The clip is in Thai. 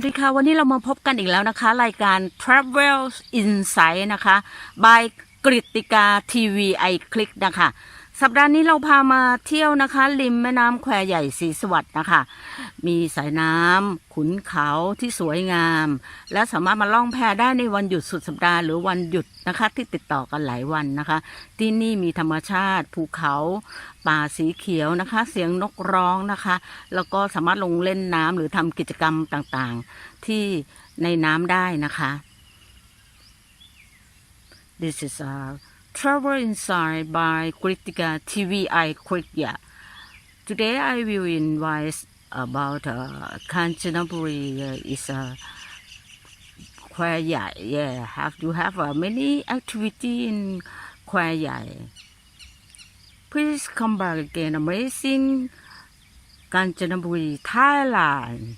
วัสดีค่ะ วันนี้เรามาพบกันอีกแล้วนะคะ รายการ Travel Insight นะคะ by กริติกาทีวีไอคลิกนะคะ สัปดาห์นี้เราพามาเที่ยวนะคะ ริมแม่น้ำแควใหญ่สีสวัสด์นะคะ มีสายน้ำขุนเขาที่สวยงาม และสามารถมาล่องแพได้ในวันหยุดสุดสัปดาห์หรือวันหยุดนะคะ ที่ติดต่อกันหลายวันนะคะ ที่นี่มีธรรมชาติ ภูเขา ป่าสีเขียวนะคะ เสียงนกร้องนะคะ แล้วก็สามารถลงเล่นน้ำหรือทำกิจกรรมต่างๆ ที่ในน้ำได้นะคะ This is a travel inside by Kritika TVI Kritia. Today I will invite about uh, Kanchanaburi uh, is a Khwai Yai. Yeah, have you have uh, many activity in Khwai Yai. Please come back again. Amazing Kanchanaburi, Thailand.